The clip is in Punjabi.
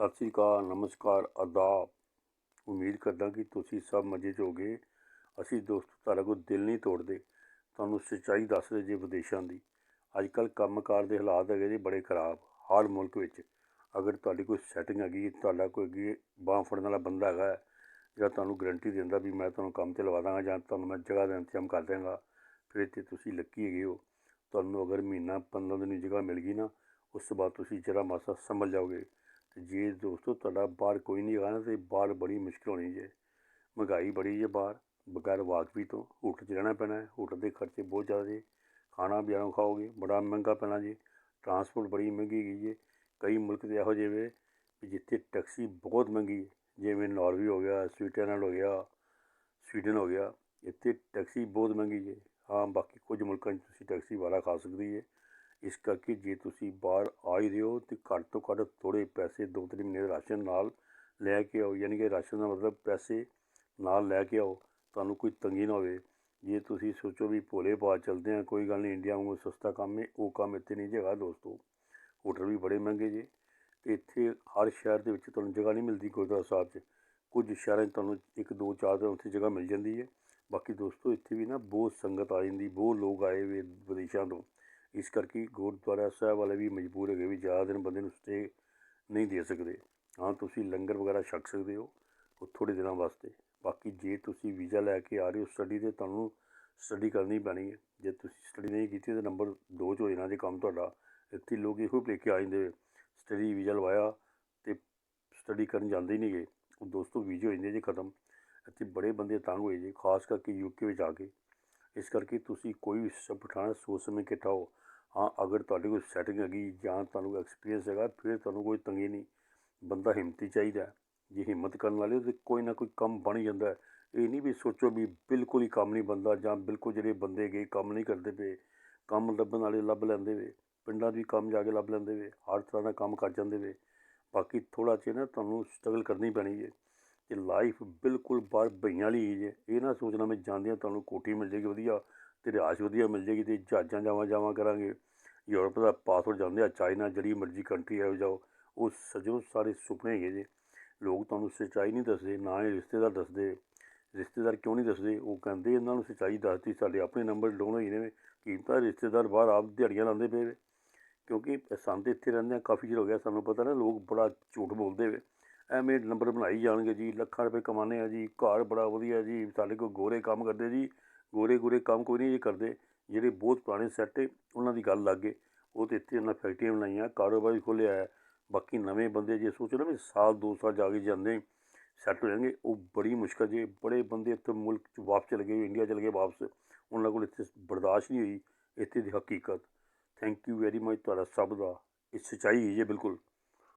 ਸਤਿ ਸ੍ਰੀ ਅਕਾਲ ਨਮਸਕਾਰ ਆਦਾਬ ਉਮੀਦ ਕਰਦਾ ਕਿ ਤੁਸੀਂ ਸਭ ਮਜ਼ੇ 'ਚ ਹੋਗੇ। ਅਸੀਂ ਦੋਸਤ ਤੁਹਾਡਾ ਕੋਈ ਦਿਲ ਨਹੀਂ ਤੋੜਦੇ। ਤੁਹਾਨੂੰ ਸੱਚਾਈ ਦੱਸਦੇ ਜੇ ਵਿਦੇਸ਼ਾਂ ਦੀ। ਅੱਜ ਕੱਲ੍ਹ ਕੰਮਕਾਰ ਦੇ ਹਾਲਾਤ ਹੈਗੇ ਜੀ ਬੜੇ ਖਰਾਬ ਹਰ ਮੁਲਕ ਵਿੱਚ। ਅਗਰ ਤੁਹਾਡੀ ਕੋਈ ਸੈਟਿੰਗ ਹੈਗੀ ਤੁਹਾਡਾ ਕੋਈ ਅੱਗੇ ਬਾਂਹ ਫੜਨ ਵਾਲਾ ਬੰਦਾ ਹੈਗਾ ਹੈ, ਜਿਹੜਾ ਤੁਹਾਨੂੰ ਗਰੰਟੀ ਦਿੰਦਾ ਵੀ ਮੈਂ ਤੁਹਾਨੂੰ ਕੰਮ ਤੇ ਲਵਾ ਦਾਂਗਾ ਜਾਂ ਤੁਹਾਨੂੰ ਮੈਂ ਜਗ੍ਹਾ ਦਾ ਇੰਤਜ਼ਾਮ ਕਰ ਦਿਆਂਗਾ ਫਿਰ ਤੇ ਤੁਸੀਂ ਲੱਕੀ ਹੈਗੇ ਹੋ। ਤੁਹਾਨੂੰ ਅਗਰ ਮਹੀਨਾ 15 ਦਿਨ ਦੀ ਜਗ੍ਹਾ ਮਿਲ ਗਈ ਨਾ ਉਸ ਤੋਂ ਬਾਅਦ ਤੁਸੀਂ ਜਰਾ ਮਾਸਾ ਸੰਭਲ ਜਾਓਗੇ। ਤੇ ਜੇ ਦੋਸਤੋ ਤੁਹਾਡਾ ਬਾਹਰ ਕੋਈ ਨਹੀਂ ਹੈਗਾ ਨਾ ਤੇ ਬਾਹਰ ਬੜੀ ਮੁਸ਼ਕਿਲ ਹੋਣੀ ਜੇ। ਮਹਿੰਗਾਈ ਬੜੀ ਜੇ ਬਾਹਰ, ਬਗੈਰ ਵਾਕਫੀ ਤੋਂ। ਹੋਟਲ 'ਚ ਰਹਿਣਾ ਪੈਣਾ ਹੈ, ਹੋਟਲ ਦੇ ਖਰਚੇ ਬਹੁਤ ਜ਼ਿਆਦਾ ਜੀ। ਖਾਣਾ ਬਾਜ਼ਾਰੋਂ ਖਾਓਗੇ, ਬੜਾ ਮਹਿੰਗਾ ਪੈਣਾ ਜੀ। ਟਰਾਂਸਪੋਰਟ ਬੜੀ ਮਹਿੰਗੀ ਗਈ ਜੇ। ਕਈ ਮੁਲਕ ਦੇ ਇਹੋ ਜਿਹੇ ਵੇ ਵੀ ਜਿੱਥੇ ਟੈਕਸੀ ਬਹੁਤ ਮਹਿੰਗੀ ਹੈ। ਜਿਵੇਂ ਨਾਰਵੇ ਹੋ ਗਿਆ, ਸਵਿਟਜ਼ਰਲੈਂਡ ਹੋ ਗਿਆ, ਸਵੀਡਨ ਹੋ ਗਿਆ। ਇੱਥੇ ਟੈਕਸੀ ਬਹੁਤ ਮਹਿੰਗੀ ਹੈ ਹਾਂ, ਬਾਕੀ ਕੁਝ ਮੁਲਕਾਂ 'ਚ ਤੁਸੀਂ ਟੈਕਸੀ ਵਾਲਾ ਖਾ ਸਕਦੀ ਹੈ ਇਸ ਕਰਕੇ ਜੇ ਤੁਸੀਂ ਬਾਹਰ ਆ ਹੀ ਰਹੇ ਹੋ ਤੇ ਘੱਟ ਤੋਂ ਘੱਟ ਥੋੜ੍ਹੇ ਪੈਸੇ ਦੋ ਤਿੰਨ ਮਹੀਨੇ ਰਾਸ਼ਨ ਨਾਲ ਲੈ ਕੇ ਆਓ, ਯਾਨੀ ਕਿ ਰਾਸ਼ਨ ਦਾ ਮਤਲਬ ਪੈਸੇ ਨਾਲ ਲੈ ਕੇ ਆਓ, ਤੁਹਾਨੂੰ ਕੋਈ ਤੰਗੀ ਨਾ ਹੋਵੇ। ਜੇ ਤੁਸੀਂ ਸੋਚੋ ਵੀ ਭੋਲੇ ਪਾ ਚਲਦੇ ਆ, ਕੋਈ ਗੱਲ ਨਹੀਂ, ਇੰਡੀਆ ਵਾਂਗੂ ਸਸਤਾ ਕੰਮ ਹੈ ਉਹ ਕੰਮ ਇੱਥੇ ਨਹੀਂ ਜਗਾ ਦੋਸਤੋ। ਹੋਟਲ ਵੀ ਬੜੇ ਮਹਿੰਗੇ ਜੇ। ਤੇ ਇੱਥੇ ਹਰ ਸ਼ਹਿਰ ਦੇ ਵਿੱਚ ਤੁਹਾਨੂੰ ਜਗ੍ਹਾ ਨਹੀਂ ਮਿਲਦੀ ਗੁਰਦੁਆਰਾ ਸਾਹਿਬ 'ਚ। ਕੁਝ ਸ਼ਹਿਰਾਂ 'ਚ ਤੁਹਾਨੂੰ ਇੱਕ, ਦੋ, ਚਾਰ ਦਿਨ ਉੱਥੇ ਜਗ੍ਹਾ ਮਿਲ ਜਾਂਦੀ ਹੈ ਬਾਕੀ ਦੋਸਤੋ, ਇੱਥੇ ਵੀ ਨਾ ਬਹੁਤ ਸੰਗਤ ਆ ਜਾਂਦੀ, ਬਹੁਤ ਲੋਕ ਆਏ ਵੇ ਵਿਦੇਸ਼ਾਂ ਤੋਂ। ਇਸ ਕਰਕੇ ਗੁਰਦੁਆਰਾ ਸਾਹਿਬ ਵਾਲੇ ਵੀ ਮਜਬੂਰ ਹੈਗੇ ਵੀ ਜ਼ਿਆਦਾ ਦਿਨ ਬੰਦੇ ਨੂੰ ਸਟੇ ਨਹੀਂ ਦੇ ਸਕਦੇ। ਹਾਂ, ਤੁਸੀਂ ਲੰਗਰ ਵਗੈਰਾ ਛਕ ਸਕਦੇ ਹੋ, ਉਹ ਥੋੜ੍ਹੇ ਦਿਨਾਂ ਵਾਸਤੇ। ਬਾਕੀ ਜੇ ਤੁਸੀਂ ਵੀਜ਼ਾ ਲੈ ਕੇ ਆ ਰਹੇ ਹੋ ਸਟੱਡੀ ਤੇ, ਤੁਹਾਨੂੰ ਸਟੱਡੀ ਕਰਨੀ ਪੈਣੀ ਹੈ। ਜੇ ਤੁਸੀਂ ਸਟੱਡੀ ਨਹੀਂ ਕੀਤੀ ਤਾਂ ਨੰਬਰ 2 'ਚ ਹੋ ਜਾਣਾ ਜੇ ਕੰਮ ਤੁਹਾਡਾ। ਇੱਥੇ ਲੋਕ ਇਹੋ ਭੁਲੇਖੇ ਕੇ ਆ ਜਾਂਦੇ ਸਟੱਡੀ ਵੀਜ਼ਾ ਲਵਾਇਆ ਤੇ ਸਟੱਡੀ ਕਰਨ ਜਾਂਦੇ ਹੀ ਨਹੀਂ ਗਏ ਉਹ ਦੋਸਤੋ ਵੀਜ਼ੇ ਹੋ ਜਾਂਦੇ ਜੇ ਖਤਮ। ਇੱਥੇ ਬੜੇ ਬੰਦੇ ਤੰਗ ਹੋਏ ਜੇ ਖਾਸ ਕਰਕੇ ਯੂਕੇ ਵਿੱਚ ਆ ਕੇ। ਇਸ ਕਰਕੇ ਤੁਸੀਂ ਕੋਈ ਵੀ ਸਟੈਪ ਉਠਾਉਣਾ ਸੋਚ ਸਮਝ ਕੇ ਉਠਾਓ ਹਾਂ, ਅਗਰ ਤੁਹਾਡੇ ਕੋਲ ਸੈਟਿੰਗ ਹੈਗੀ ਜਾਂ ਤੁਹਾਨੂੰ ਐਕਸਪੀਰੀਅੰਸ ਹੈਗਾ, ਫਿਰ ਤੁਹਾਨੂੰ ਕੋਈ ਤੰਗੀ ਨਹੀਂ। ਬੰਦਾ ਹਿੰਮਤੀ ਚਾਹੀਦਾ ਜੇ ਹਿੰਮਤ ਕਰਨ ਵਾਲੇ ਹੋ ਤਾਂ ਕੋਈ ਨਾ ਕੋਈ ਕੰਮ ਬਣ ਹੀ ਜਾਂਦਾ ਇਹ ਨਹੀਂ ਵੀ ਸੋਚੋ ਵੀ ਬਿਲਕੁਲ ਹੀ ਕੰਮ ਨਹੀਂ ਬੰਦਾ ਜਾਂ ਬਿਲਕੁਲ ਜਿਹੜੇ ਬੰਦੇ ਗਏ ਕੰਮ ਨਹੀਂ ਕਰਦੇ ਪਏ, ਕੰਮ ਲੱਭਣ ਵਾਲੇ ਲੱਭ ਲੈਂਦੇ ਵੇ, ਪਿੰਡਾਂ 'ਚ ਵੀ ਕੰਮ ਜਾ ਕੇ ਲੱਭ ਲੈਂਦੇ ਵੇ, ਹਰ ਤਰ੍ਹਾਂ ਦਾ ਕੰਮ ਕਰ ਜਾਂਦੇ ਵੇ। ਬਾਕੀ ਥੋੜ੍ਹਾ ਜਿਹਾ ਨਾ ਤੁਹਾਨੂੰ ਸਟਰਗਲ ਕਰਨੀ ਪੈਣੀ ਹੈ ਕਿ ਲਾਈਫ ਬਿਲਕੁਲ ਬਾਹਰ ਬਈਆਂ ਵਾਲੀ ਜੇ ਇਹ ਨਾ ਸੋਚਣਾ ਮੈਂ ਜਾਂਦਿਆਂ ਤੁਹਾਨੂੰ ਕੋਠੀ ਮਿਲ ਜੇਗੀ ਵਧੀਆ, ਤੇ ਰਿਹਾਇਸ਼ ਵਧੀਆ ਮਿਲ ਜੇਗੀ ਤੇ ਜਹਾਜ਼ਾਂ ਜਾਵਾਂ ਜਾਵਾਂ ਕਰਾਂਗੇ। ਯੂਰਪ ਦਾ ਪਾਸਪੋਰਟ ਜਾਂਦੇ ਆ, ਚਾਈਨਾ ਜਿਹੜੀ ਮਰਜ਼ੀ ਕੰਟਰੀ ਆ ਜਾਓ। ਉਹ ਸਜੋ ਸਾਰੇ ਸੁਪਨੇ ਹੈਗੇ ਜੇ। ਲੋਕ ਤੁਹਾਨੂੰ ਸੱਚਾਈ ਨਹੀਂ ਦੱਸਦੇ, ਨਾ ਇਹ ਰਿਸ਼ਤੇਦਾਰ ਦੱਸਦੇ। ਰਿਸ਼ਤੇਦਾਰ ਕਿਉਂ ਨਹੀਂ ਦੱਸਦੇ? ਉਹ ਕਹਿੰਦੇ ਇਹਨਾਂ ਨੂੰ ਸੱਚਾਈ ਦੱਸਦੀ ਸਾਡੇ ਆਪਣੇ ਨੰਬਰ ਡਾਊਨ ਹੋਈ ਨੇ। ਕੀਮਤਾਂ ਰਿਸ਼ਤੇਦਾਰ ਬਾਹਰ ਆਪ ਦਿਹਾੜੀਆਂ ਲਾਉਂਦੇ ਪਏ ਵੇ ਕਿਉਂਕਿ ਸਾਨੂੰ ਇੱਥੇ ਰਹਿੰਦੇ ਆ, ਕਾਫੀ ਚਿਰ ਹੋ ਗਿਆ ਸਾਨੂੰ ਪਤਾ ਨਾ, ਲੋਕ ਬੜਾ ਝੂਠ ਬੋਲਦੇ ਵੇ। ਐਵੇਂ ਨੰਬਰ ਬਣਾਈ ਜਾਣਗੇ ਜੀ, ਲੱਖਾਂ ਰੁਪਏ ਕਮਾਉਂਦੇ ਆ ਜੀ, ਘਰ ਬੜਾ ਵਧੀਆ ਜੀ, ਸਾਡੇ ਕੋਲ ਗੋਰੇ ਕੰਮ ਕਰਦੇ ਜੀ, ਗੋਰੇ ਗੋਰੇ ਕੰਮ ਕੋਈ ਨਹੀਂ ਜੀ ਕਰਦੇ, ਜਿਹੜੇ ਬਹੁਤ ਪੁਰਾਣੇ ਸੈੱਟ ਏ ਉਹਨਾਂ ਦੀ ਗੱਲ ਲੱਗ ਗਏ ਉਹ ਤੇ ਇੱਥੇ ਉਹਨਾਂ ਫੈਕਟਰੀਆਂ ਬਣਾਈਆਂ, ਕਾਰੋਬਾਰ ਵੀ ਖੋਲ੍ਹਿਆ ਹੈ, ਬਾਕੀ ਨਵੇਂ ਬੰਦੇ ਜੇ ਸੋਚੋ ਨਾ ਵੀ ਸਾਲ ਦੋ ਸਾਲ ਜਾ ਕੇ ਜਾਂਦੇ, ਸੈੱਟ ਹੋ ਜਾਣਗੇ, ਉਹ ਬੜੀ ਮੁਸ਼ਕਲ ਜੇ, ਬੜੇ ਬੰਦੇ ਇੱਥੇ ਮੁਲਕ ਚ ਵਾਪਸ ਚਲੇ ਗਏ, ਇੰਡੀਆ ਚਲੇ ਗਏ ਵਾਪਸ, ਉਹਨਾਂ ਕੋਲ ਇੱਥੇ ਬਰਦਾਸ਼ਤ ਨਹੀਂ ਹੋਈ, ਇੱਥੇ ਦੀ ਹਕੀਕਤ। ਥੈਂਕ ਯੂ ਵੈਰੀ ਮਚ ਤੁਹਾਡਾ ਸਭ ਦਾ, ਇਹ ਸੱਚਾਈ ਹੈ ਜੀ, ਬਿਲਕੁਲ।